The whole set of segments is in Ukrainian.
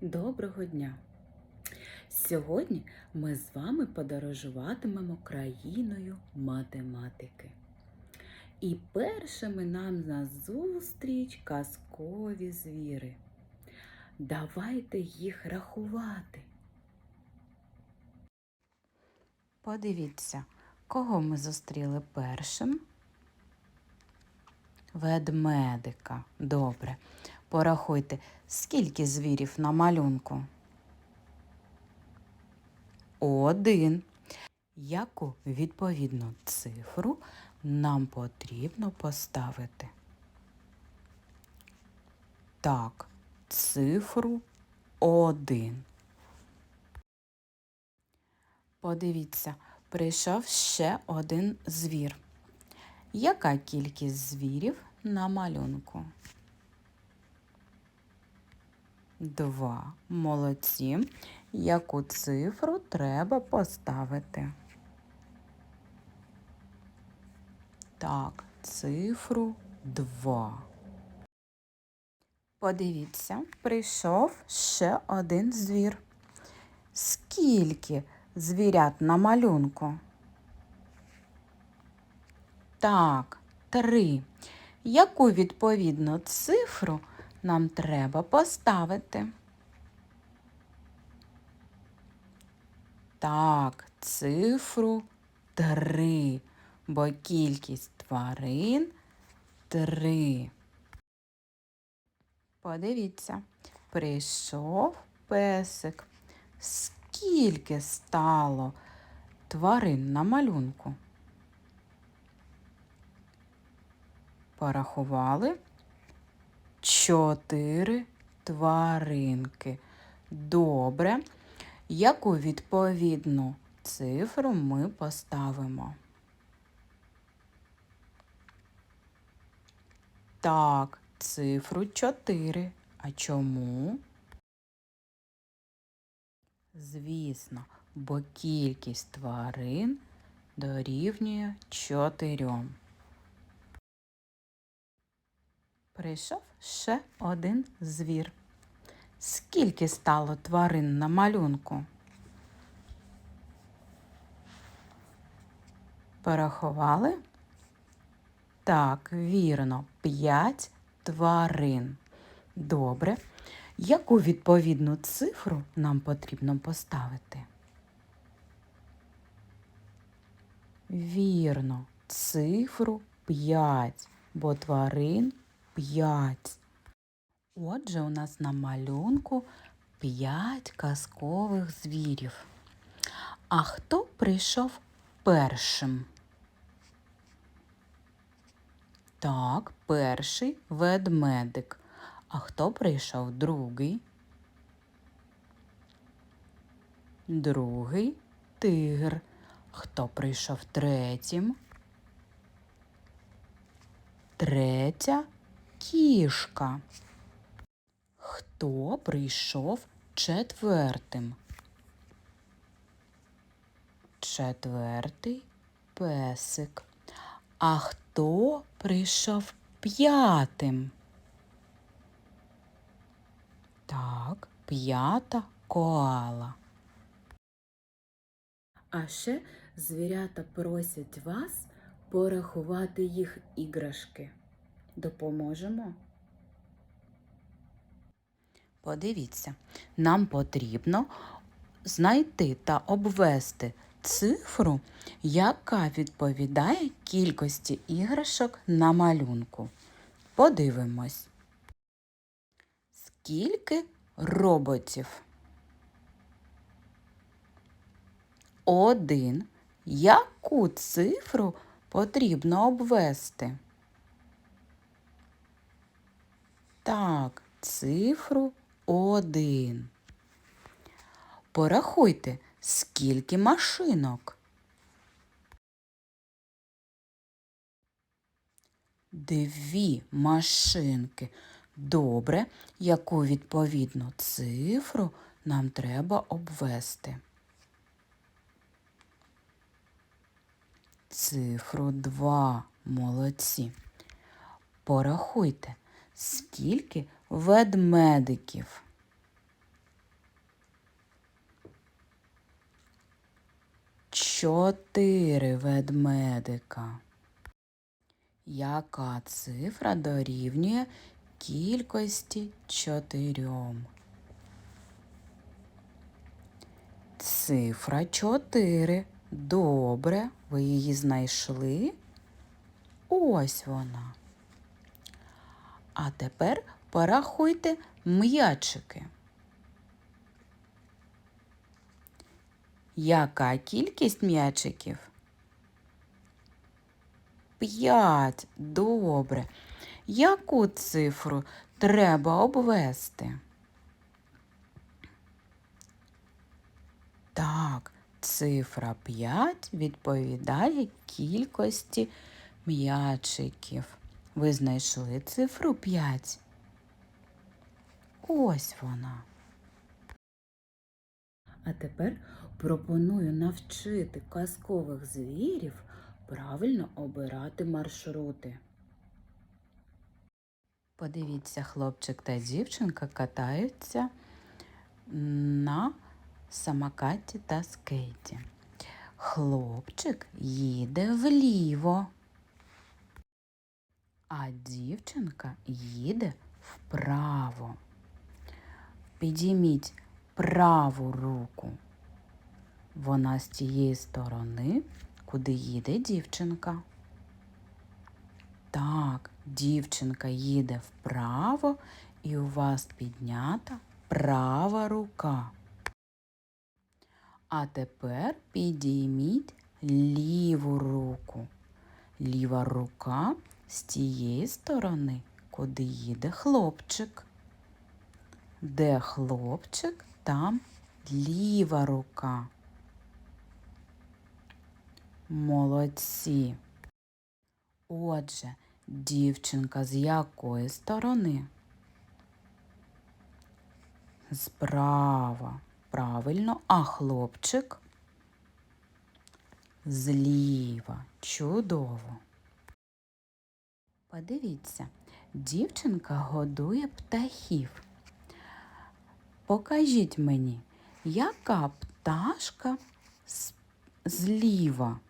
Доброго дня! Сьогодні ми з вами подорожуватимемо країною математики. І першими нам назустріч казкові звіри. Давайте їх рахувати. Подивіться, кого ми зустріли першим? Ведмедика. Добре. Порахуйте, скільки звірів на малюнку? Один. Яку відповідну цифру нам потрібно поставити? Так, цифру один. Подивіться, прийшов ще один звір. Яка кількість звірів на малюнку? Два. Молодці. Яку цифру треба поставити? Так, цифру 2. Подивіться, прийшов ще один звір. Скільки звірят на малюнку? Так, три. Яку відповідну цифру нам треба поставити? Так, цифру три, бо кількість тварин три. Подивіться, прийшов песик. Скільки стало тварин на малюнку? Порахували чотири тваринки. Добре. Яку відповідну цифру ми поставимо? Так, цифру 4. А чому? Звісно, бо кількість тварин дорівнює 4. Прийшов ще один звір. Скільки стало тварин на малюнку? Порахували? Так, вірно, п'ять тварин. Добре. Яку відповідну цифру нам потрібно поставити? Вірно, цифру 5, бо тварин 5. Отже, у нас на малюнку 5 казкових звірів. А хто прийшов першим? Так, перший ведмедик. А хто прийшов другий? Другий тигр. Хто прийшов третім? Третя кішка. Хто прийшов четвертим? Четвертий песик. А хто прийшов п'ятим? Так, п'ята коала. А ще звірята просять вас порахувати їх іграшки. Допоможемо? Подивіться, нам потрібно знайти та обвести цифру, яка відповідає кількості іграшок на малюнку. Подивимось. Скільки роботів? Один. Яку цифру потрібно обвести? Так, цифру один. Порахуйте, скільки машинок. Дві машинки. Добре, яку відповідну цифру нам треба обвести? Цифру 2. Молодці. Порахуйте, скільки ведмедиків. Чотири ведмедика. Яка цифра дорівнює кількості чотирьом? Цифра чотири. Добре, ви її знайшли? Ось вона. А тепер порахуйте м'ячики. Яка кількість м'ячиків? П'ять. Добре. Яку цифру треба обвести? Так, цифра 5 відповідає кількості м'ячиків. Ви знайшли цифру 5? Ось вона. А тепер пропоную навчити казкових звірів правильно обирати маршрути. Подивіться, хлопчик та дівчинка катаються на самокаті та скейті. Хлопчик їде вліво, а дівчинка їде вправо. Підійміть праву руку. Вона з тієї сторони, куди їде дівчинка. Так, дівчинка їде вправо, і у вас піднята права рука. А тепер підійміть ліву руку. Ліва рука з тієї сторони, куди їде хлопчик. Де хлопчик, там ліва рука. Молодці. Отже, дівчинка з якої сторони? Справа. Правильно, а хлопчик зліва. Чудово. Подивіться, дівчинка годує птахів. Покажіть мені, яка пташка зліва?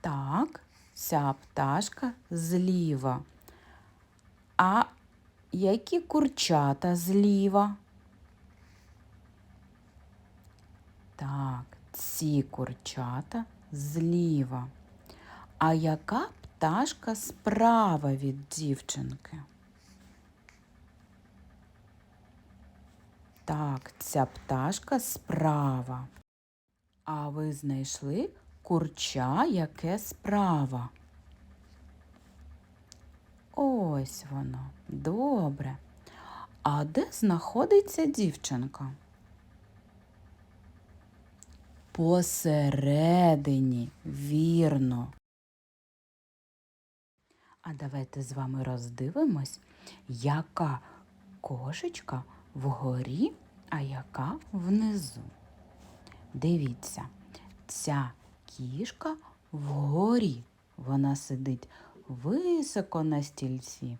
Так, ця пташка зліва. А які курчата зліва? Так, ці курчата зліва. А яка пташка справа від дівчинки? Так, ця пташка справа. А ви знайшли курча, яке справа? Ось воно. Добре. А де знаходиться дівчинка? Посередині, вірно. А давайте з вами роздивимось, яка кошечка вгорі, а яка внизу. Дивіться, ця кішка вгорі. Вона сидить високо на стільці,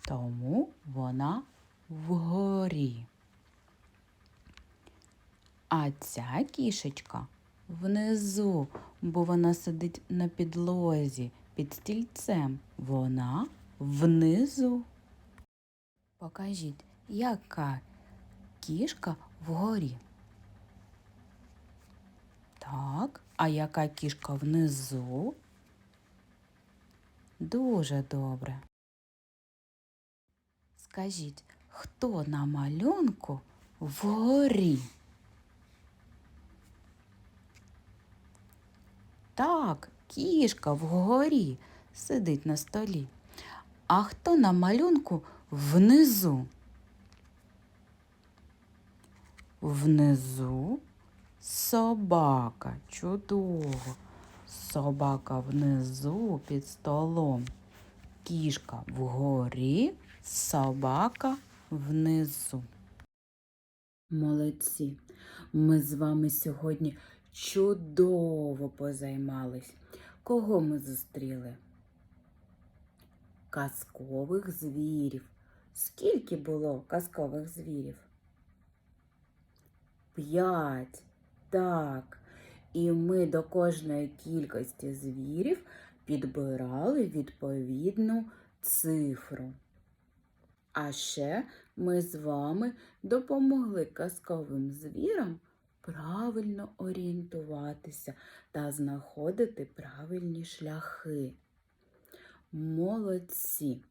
тому вона вгорі. А ця кішечка внизу, бо вона сидить на підлозі під стільцем. Вона внизу. Покажіть, яка кішка вгорі. Так, а яка кішка внизу? Дуже добре. Скажіть, хто на малюнку вгорі? Так, кішка вгорі сидить на столі. А хто на малюнку внизу? Внизу собака. Чудово. Собака внизу під столом. Кішка вгорі, собака внизу. Молодці. Ми з вами сьогодні чудово позаймались. Кого ми зустріли? Казкових звірів. Скільки було казкових звірів? П'ять. Так. І ми до кожної кількості звірів підбирали відповідну цифру. А ще ми з вами допомогли казковим звірам правильно орієнтуватися та знаходити правильні шляхи. Молодці!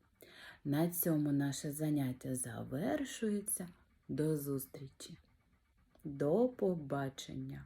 На цьому наше заняття завершується. До зустрічі. До побачення!